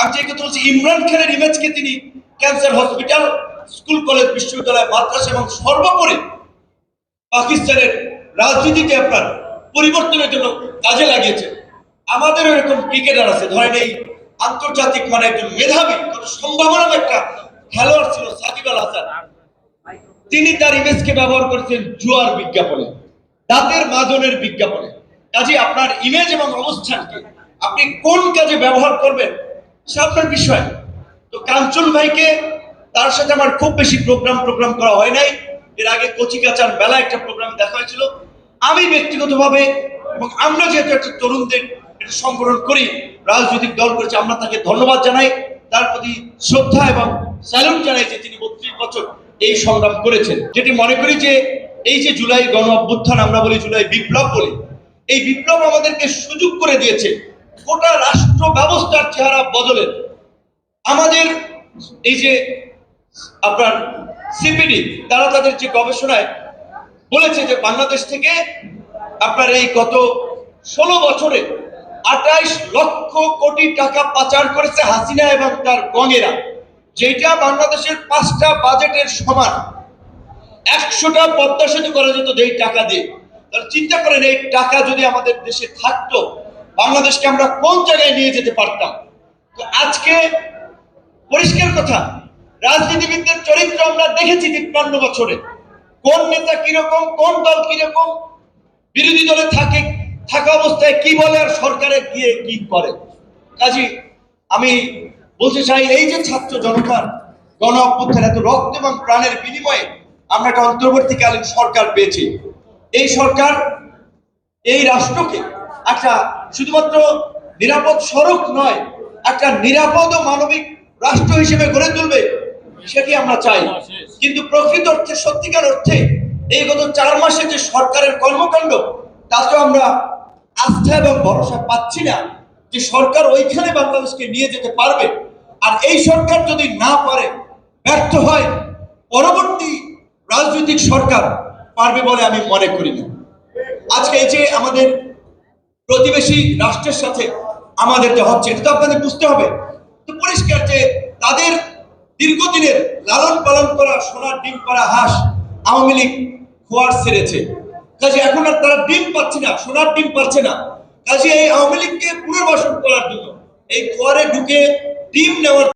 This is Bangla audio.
আমি যে কথা বলছি ইমরান খানের ইমেজকে তিনি ক্যান্সার হসপিটাল, স্কুল, কলেজ, বিশ্ববিদ্যালয়, মাদ্রাসা এবং সর্বোপরি পাকিস্তানের রাজনীতিতে আপনার পরিবর্তনের জন্য কাজে লাগিয়েছেন আমাদের এরকম ক্রিকেটার আছে, ধরেন এই আন্তর্জাতিক মানে একজন মেধাবী কত সম্ভাবনা একটা খেলোয়াড় ছিল, সাকিব আল হাসান। তিনি তার ইমেজকে ব্যবহার করেছেন জুয়ার বিজ্ঞাপনে, দাঁতের মাজনের বিজ্ঞাপনে। কাজে আপনার ইমেজ এবং অবস্থানকে আপনি কোন কাজে ব্যবহার করবেন সে আপনার বিষয়। তো কাঞ্চন ভাইকে তার সাথে আমার খুব বেশি প্রোগ্রাম প্রোগ্রাম করা হয় নাই। এর আগে কচিকাচার মেলা একটা প্রোগ্রাম দেখা হয়েছিল। আমি ব্যক্তিগতভাবে এবং আমরা যেহেতু একটা তরুণদের একটা সংগঠন করি, রাজনৈতিক দল করেছে, আমরা তাকে ধন্যবাদ জানাই। তার প্রতি শ্রদ্ধা এবং স্যালুট জানাই যে তিনি বত্রিশ বছর এই সংগ্রাম করেছেন। যেটি মনে করি যে এই যে জুলাই গণ অভ্যুত্থান, আমরা বলি জুলাই বিপ্লব বলি, এই বিপ্লব আমাদেরকে সুযোগ করে দিয়েছে। গোটা রাষ্ট্র ব্যবস্থার চেহারা বদলে। আমাদের এই যে আপনার সিপিডি, তারা তাদের যে গবেষণায় বলেছে যে বাংলাদেশ থেকে আপনার এই গত ষোলো বছরে আঠাইশ লক্ষ কোটি টাকা পাচার করেছে হাসিনা এবং তার গঙেরা, যেটা বাংলাদেশের পাঁচটা বাজেটের সমান। একশোটা পদ্মা সেতু করা যেত যেই টাকা দিয়ে। তাহলে চিন্তা করেন, এই টাকা যদি আমাদের দেশে থাকতো বাংলাদেশকে আমরা কোন জায়গায় নিয়ে যেতে পারতাম? তো আজকে পরিষ্কার কথা, রাজনীতিবিদদের চরিত্র আমরা দেখেছি তিপ্পান্ন বছরে। কোন নেতা কীরকম, কোন দল কীরকম, বিরোধী দলে থাকে, থাকা অবস্থায় কি বলে আর সরকারে গিয়ে কি করে? কাজী, আমি বলতে চাই, এই যে ছাত্র জনতার গণ অভ্যুত্থান, এত রক্ত এবং প্রাণের বিনিময়ে আমরা একটা অন্তর্বর্তীকালীন সরকার পেয়েছি। এই সরকার, এই রাষ্ট্রকে একটা শুধুমাত্র নিরাপদ সড়ক নয়, একটা নিরাপদ ও মানবিক রাষ্ট্র হিসেবে গড়ে তুলবে, সেটি আমরা চাই। কিন্তু প্রকৃত অর্থে, সত্যিকার অর্থে, এই গত চার মাসে যে সরকারের কর্মকাণ্ড তাতে আমরা আস্থা এবং ভরসা পাচ্ছি না যে সরকার ওইখানে বাংলাদেশকে নিয়ে যেতে পারবে। আর এই সরকার যদি না পারে, ব্যর্থ হয়, পরবর্তী রাজনৈতিক সরকার পারবে বলে আমি মনে করি না। আজকে এই যে আমাদের প্রতিবেশী রাষ্ট্রের সাথে আমাদের যে হচ্ছে, এটা তো আপনাদের বুঝতে হবে। তো পরিষ্কার যে তাদের দীর্ঘদিনের লালন পালন করা, সোনার ডিম করা হাঁস আওয়ামী লীগ খোয়ার ছেড়েছে। কাজে এখন আর তারা ডিম পাচ্ছে না, সোনার ডিম পাচ্ছে না। কাজে এই আওয়ামী লীগকে পুনর্বাসন করার জন্য এই খোয়ারে ঢুকে ডিম নেওয়ার